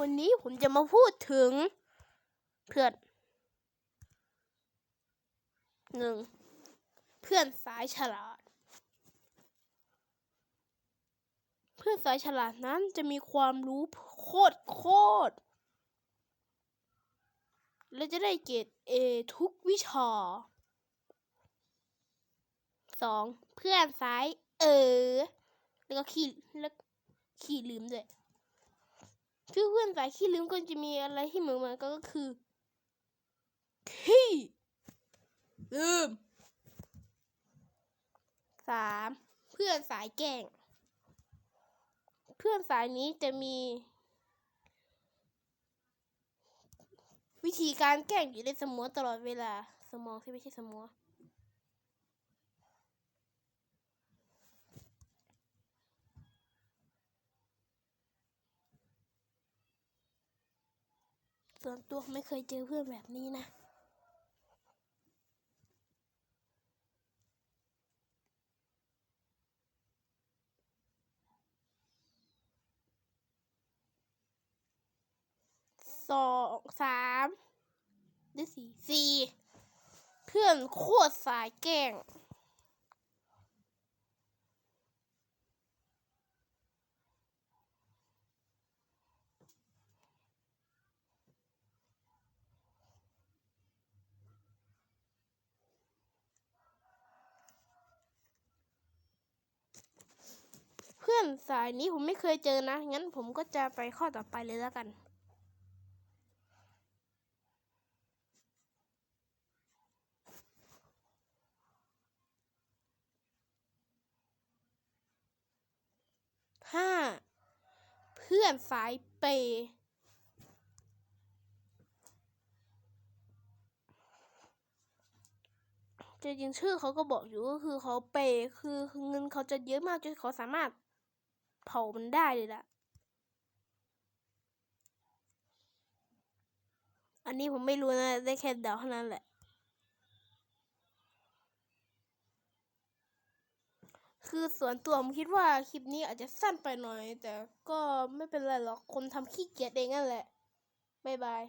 วันนี้ผมจะมาพูดถึง เพื่อนหนึ่งเพื่อนสายฉลาด เพื่อนสายฉลาดนั้นจะมีความรู้โคตรโคตรและจะได้เกรดเอทุกวิชาสองเพื่อนสายเออ แล้วก็ขี้แล้วขี้ลืมด้วย คือเพื่อนสายขี้ลืมก็จะมีอะไรที่เหมือนกันก็คือขี้ลืมสามเพื่อนสายแกล้ง เพื่อนสายนี้จะมี วิธีการแกล้งอยู่ในสมองตลอดเวลา สมองที่ไม่ใช่สมอง ส่วนตัวไม่เคยเจอเพื่อนแบบนี้นะ สองสามหรือสี่สี่ เพื่อนโคตรสายแกล้ง พื่อนสายนี้ผมไม่เคยเจอนะ งั้นผมก็จะไปข้อต่อไปเลยแล้วกัน ห้า เพื่อนสายเปย์จริงชื่อเขาก็บอกอยู่ก็คือเขาเปย์คือเงินเขาจะเยอะมากจนเขาสามารถ เผามันได้เลยล่ะ อันนี้ผมไม่รู้นะ ได้แค่เดาเท่านั้นแหละ คือส่วนตัวผมคิดว่าคลิปนี้อาจจะสั้นไปหน่อย แต่ก็ไม่เป็นไรหรอก คนทำขี้เกียจเองนั่นแหละ บ๊ายบาย